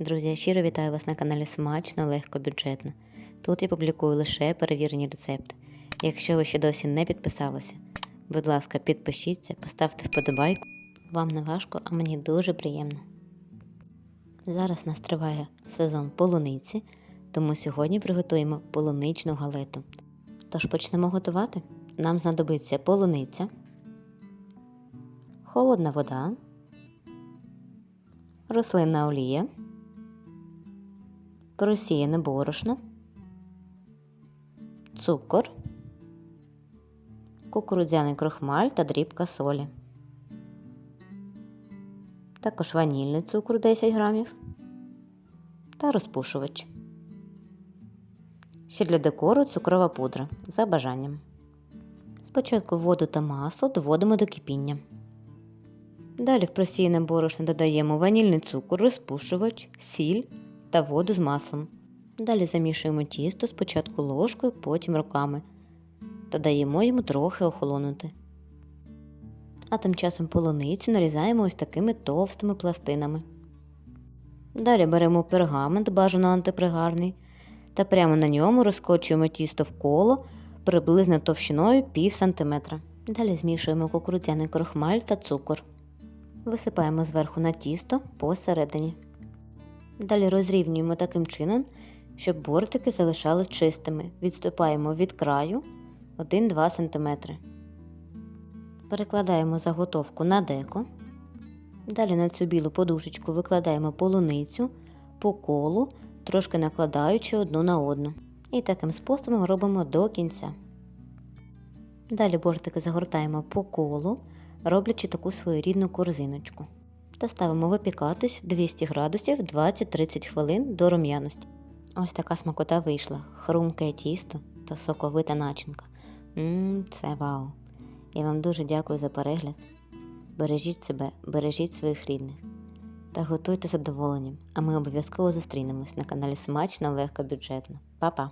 Друзі, щиро вітаю вас на каналі Смачно, легко, бюджетно. Тут я публікую лише перевірені рецепти. Якщо ви ще досі не підписалися, будь ласка, підпишіться, поставте вподобайку. Вам не важко, а мені дуже приємно. Зараз нас триває сезон полуниці, тому сьогодні приготуємо полуничну галету. Тож почнемо готувати. Нам знадобиться полуниця, холодна вода, рослинна олія, просіяне борошно, цукор, кукурудзяний крохмаль та дрібка солі. Також ванільний цукор 10 грамів та розпушувач. Ще для декору цукрова пудра за бажанням. Спочатку воду та масло доводимо до кипіння. Далі в просіяне борошно додаємо ванільний цукор, розпушувач, сіль та воду з маслом. Далі замішуємо тісто спочатку ложкою, потім руками та даємо йому трохи охолонути. А тим часом полуницю нарізаємо ось такими товстими пластинами. Далі беремо пергамент, бажано антипригарний, та прямо на ньому розкочуємо тісто в коло приблизно товщиною пів сантиметра. Далі змішуємо кукурудзяний крохмаль та цукор. Висипаємо зверху на тісто посередині. Далі розрівнюємо таким чином, щоб бортики залишались чистими. Відступаємо від краю 1-2 см. Перекладаємо заготовку на деко. Далі на цю білу подушечку викладаємо полуницю по колу, трошки накладаючи одну на одну. І таким способом робимо до кінця. Далі бортики загортаємо по колу, роблячи таку своєрідну корзиночку. Та ставимо випікатись 200 градусів 20-30 хвилин до рум'яності. Ось така смакота вийшла: хрумке тісто та соковита начинка. Ммм, це вау! Я вам дуже дякую за перегляд. Бережіть себе, бережіть своїх рідних та готуйте задоволенням, а ми обов'язково зустрінемось на каналі Смачно, легко, бюджетно. Па-па!